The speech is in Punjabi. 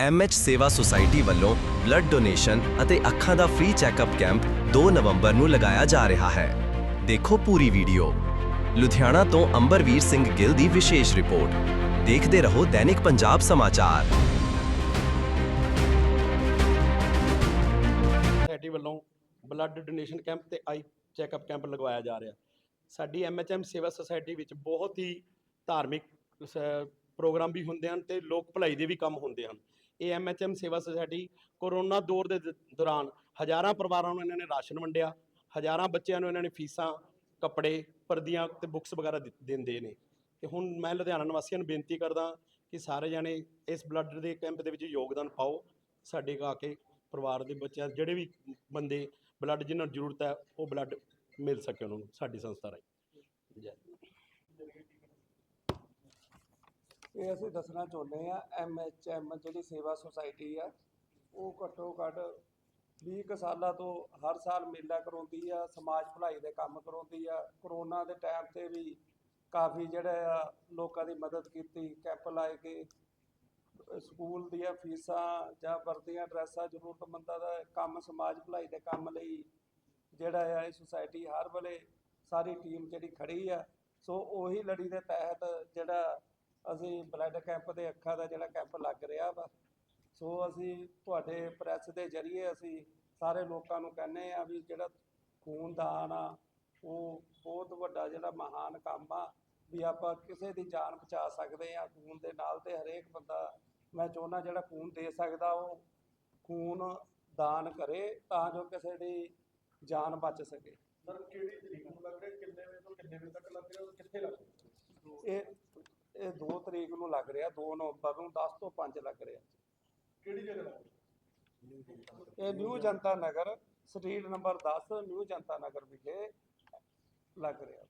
ਐਮਐਚ ਸੇਵਾ ਸੁਸਾਇਟੀ ਵੱਲੋਂ ਬਲੱਡ ਡੋਨੇਸ਼ਨ ਅਤੇ ਅੱਖਾਂ ਦਾ ਫ੍ਰੀ ਚੈੱਕਅਪ ਕੈਂਪ 2 ਨਵੰਬਰ ਨੂੰ ਲਗਾਇਆ ਜਾ ਰਿਹਾ ਹੈ। ਦੇਖੋ ਪੂਰੀ ਵੀਡੀਓ ਲੁਧਿਆਣਾ ਤੋਂ ਅੰਬਰਵੀਰ ਸਿੰਘ ਗਿੱਲ ਦੀ ਵਿਸ਼ੇਸ਼ ਰਿਪੋਰਟ। ਦੇਖਦੇ ਰਹੋ ਦੈਨਿਕ ਪੰਜਾਬ ਸਮਾਚਾਰ। ਸੋਸਾਇਟੀ ਵੱਲੋਂ ਬਲੱਡ ਡੋਨੇਸ਼ਨ ਕੈਂਪ ਤੇ ਆਈ ਚੈੱਕਅਪ ਕੈਂਪ ਲਗਵਾਇਆ ਜਾ ਰਿਹਾ। ਸਾਡੀ ਐਮਐਚਐਮ ਸੇਵਾ ਸੁਸਾਇਟੀ ਵਿੱਚ ਬਹੁਤ ਹੀ ਧਾਰਮਿਕ ਸ- ਪ੍ਰੋਗਰਾਮ ਵੀ ਹੁੰਦੇ ਹਨ ਤੇ ਲੋਕ ਭਲਾਈ ਦੇ ਵੀ ਕੰਮ ਹੁੰਦੇ ਹਨ। ਇਹ ਐਮਐਚਐਮ ਸੇਵਾ ਸੁਸਾਇਟੀ ਕੋਰੋਨਾ ਦੌਰ ਦੇ ਦ- ਦੌਰਾਨ ਹਜ਼ਾਰਾਂ ਪਰਿਵਾਰਾਂ ਨੂੰ ਇਹਨਾਂ ਨੇ ਰਾਸ਼ਨ ਵੰਡਿਆ, ਹਜ਼ਾਰਾਂ ਬੱਚਿਆਂ ਨੂੰ ਇਹਨਾਂ ਨੇ ਫੀਸਾਂ, ਕੱਪੜੇ, ਪਰਦੀਆਂ ਤੇ ਬੁੱਕਸ ਵਗੈਰਾ ਦਿ- ਦਿੰਦੇ ਨੇ। ਤੇ ਹੁਣ ਮੈਂ ਲੁਧਿਆਣਾ ਨਿਵਾਸੀਆਂ ਨੂੰ ਬੇਨਤੀ ਕਰਦਾ ਕਿ ਸਾਰੇ ਜਾਣੇ ਇਸ ਬਲੱਡ ਦੇ ਕੈਂਪ ਦੇ ਵਿੱਚ ਯੋਗਦਾਨ ਪਾਓ, ਸਾਡੇ ਆ ਕੇ ਪਰਿਵਾਰ ਦੇ ਬੱਚਿਆਂ, ਜਿਹੜੇ ਵੀ ਬੰਦੇ ਬਲੱਡ ਜਿਨ੍ਹਾਂ ਨੂੰ ਜ਼ਰੂਰਤ ਹੈ, ਉਹ ਬਲੱਡ ਮਿਲ ਸਕੇ ਉਹਨਾਂ ਨੂੰ, ਸਾਡੀ ਸੰਸਥਾ ਰਾਹੀਂ। ਜੈ ਇਹ ਅਸੀਂ ਦੱਸਣਾ ਚਾਹੁੰਦੇ ਆ ਐਮ ਜਿਹੜੀ ਸੇਵਾ ਸੁਸਾਇਟੀ ਆ, ਉਹ ਘੱਟੋ ਘੱਟ 20 ਕੁ ਸਾਲਾਂ ਤੋਂ ਹਰ ਸਾਲ ਮੇਲਾ ਕਰਾਉਂਦੀ ਆ, ਸਮਾਜ ਭਲਾਈ ਦੇ ਕੰਮ ਕਰਾਉਂਦੀ ਆ। ਕਰੋਨਾ ਦੇ ਟਾਈਮ ਤੇ ਵੀ ਕਾਫੀ ਜਿਹੜਾ ਆ ਲੋਕਾਂ ਦੀ ਮਦਦ ਕੀਤੀ ਕੈਂਪ ਲਾਏ ਕੇ ਸਕੂਲ ਦੀਆਂ ਫੀਸਾਂ ਜਾਂ ਵਰਦੀਆਂ, ਡਰੈਸਾਂ, ਜ਼ਰੂਰਤਮੰਦਾਂ ਦਾ ਕੰਮ ਸਮਾਜ ਭਲਾਈ ਦੇ ਕੰਮ ਲਈ ਜਿਹੜਾ ਆ, ਇਹ ਸੁਸਾਇਟੀ ਹਰ ਵੇਲੇ ਸਾਰੀ ਟੀਮ ਜਿਹੜੀ ਖੜੀ ਆ। ਸੋ ਉਹੀ ਲੜੀ ਦੇ ਤਹਿਤ ਜਿਹੜਾ ਅਸੀਂ ਬਲੱਡ ਕੈਂਪ ਦੇ ਅੱਖਾਂ ਦਾ ਜਿਹੜਾ ਕੈਂਪ ਲੱਗ ਰਿਹਾ ਵਾ। ਸੋ ਅਸੀਂ ਤੁਹਾਡੇ ਪ੍ਰੈਸ ਦੇ ਜ਼ਰੀਏ ਅਸੀਂ ਸਾਰੇ ਲੋਕਾਂ ਨੂੰ ਕਹਿੰਦੇ ਆ ਵੀ ਜਿਹੜਾ ਖੂਨਦਾਨ ਆ ਉਹ ਬਹੁਤ ਵੱਡਾ ਜਿਹੜਾ ਮਹਾਨ ਕੰਮ ਆ ਵੀ ਆਪਾਂ ਕਿਸੇ ਦੀ ਜਾਨ ਬਚਾ ਸਕਦੇ ਆ ਖੂਨ ਦੇ ਨਾਲ ਤੇ ਹਰੇਕ ਬੰਦਾ ਮੈਂ ਚਾਹੁੰਦਾ ਜਿਹੜਾ ਖੂਨ ਦੇ ਸਕਦਾ ਉਹ ਖੂਨ ਦਾਨ ਕਰੇ ਤਾਂ ਜੋ ਕਿਸੇ ਦੀ ਜਾਨ ਬਚ ਸਕੇ। ਸਰ ਕਿਹੜੀ ਤਰੀਕ ਨੂੰ ਲੱਗ ਰਿਹਾ? ਕਿੰਨੇ ਵਜੇ ਤੋਂ ਕਿੰਨੇ ਵਜੇ ਤੱਕ ਲੱਗ ਰਿਹਾ? ਕਿੱਥੇ ਲੱਗ ਰਿਹਾ? ਇਹ ਇਹ 2 ਤਰੀਕ ਨੂੰ ਲੱਗ ਰਿਹਾ 2 ਨਵੰਬਰ ਨੂੰ 10 ਤੋਂ 5 ਲੱਗ ਰਿਹਾ। ਕਿਹੜੀ ਜਗ੍ਹਾ ਇਹ new Janta Nagar street number 10 new Janta Nagar ਵਿਖੇ ਲੱਗ ਰਿਹਾ।